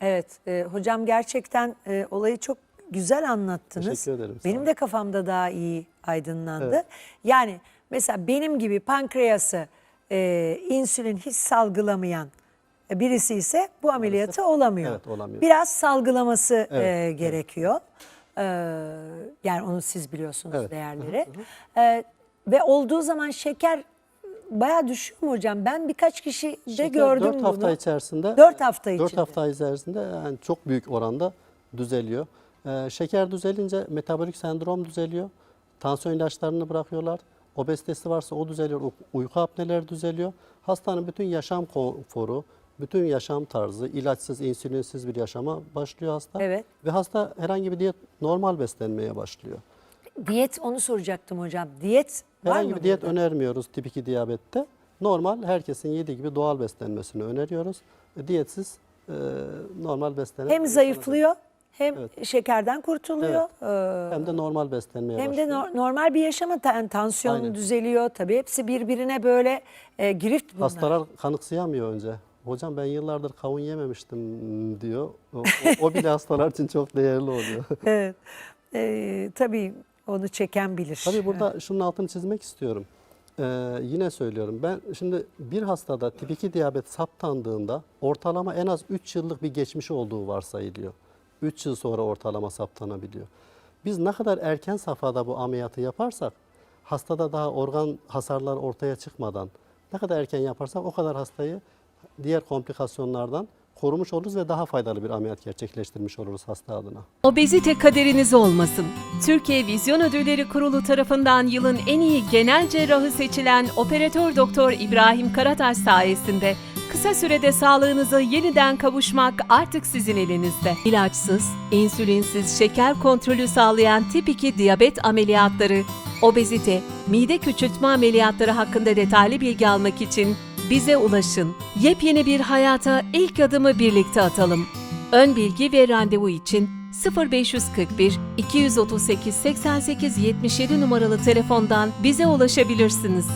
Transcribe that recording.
Evet, e, hocam gerçekten e, olayı çok güzel anlattınız. Teşekkür ederim, sağ Benim olun. de kafamda daha iyi aydınlandı. Evet. Yani mesela benim gibi pankreası e, insülin hiç salgılamayan birisi ise bu ameliyatı olamıyor. evet, olamıyor. Biraz salgılaması e, evet. gerekiyor. Ee, yani onu siz biliyorsunuz Evet. değerleri. Ee, ve olduğu zaman şeker bayağı düşüyor mu hocam? Ben birkaç kişi de Şeker gördüm dört bunu. hafta içerisinde 4 hafta içinde. 4 hafta içerisinde yani çok büyük oranda düzeliyor. Ee, şeker düzelince metabolik sendrom düzeliyor. Tansiyon ilaçlarını bırakıyorlar. Obezitesi varsa o düzeliyor. Uyku apneleri düzeliyor. Hastanın bütün yaşam konforu, bütün yaşam tarzı, ilaçsız, insülinsiz bir yaşama başlıyor hasta. Evet. Ve hasta herhangi bir diyet normal beslenmeye başlıyor. Diyet onu soracaktım hocam. Diyet var Herhangi mı bir diyet burada? önermiyoruz tip 2 diyabette. Normal herkesin yediği gibi doğal beslenmesini öneriyoruz. E, Diyetsiz e, normal beslenen Hem zayıflıyor hem şekerden kurtuluyor. ee, hem de normal beslenmeye Hem de başlıyor. no- normal bir yaşama ta- tansiyonu Aynen. düzeliyor. Tabii hepsi birbirine böyle e, girift bunlar. Hastalar kanıksayamıyor önce. Hocam ben yıllardır kavun yememiştim diyor. O, o- o bile hastalar için çok değerli oluyor. Evet. Ee, tabii onu çeken bilir. Tabii burada şunun altını çizmek istiyorum. Ee, yine söylüyorum ben şimdi bir hastada tip 2 diyabet saptandığında ortalama en az 3 yıllık bir geçmiş olduğu varsayılıyor. 3 yıl sonra ortalama saptanabiliyor. Biz ne kadar erken safhada bu ameliyatı yaparsak hastada daha organ hasarlar ortaya çıkmadan ne kadar erken yaparsak o kadar hastayı diğer komplikasyonlardan korumuş oluruz ve daha faydalı bir ameliyat gerçekleştirmiş oluruz hasta adına. Obezite kaderiniz olmasın. Türkiye Vizyon Ödülleri Kurulu tarafından yılın en iyi genel cerrahı seçilen operatör doktor İbrahim Karataş sayesinde kısa sürede sağlığınıza yeniden kavuşmak artık sizin elinizde. İlaçsız, insülinsiz şeker kontrolü sağlayan tip 2 diyabet ameliyatları, obezite, mide küçültme ameliyatları hakkında detaylı bilgi almak için bize ulaşın. Yepyeni bir hayata ilk adımı birlikte atalım. Ön bilgi ve randevu için 0541 238 88 77 numaralı telefondan bize ulaşabilirsiniz.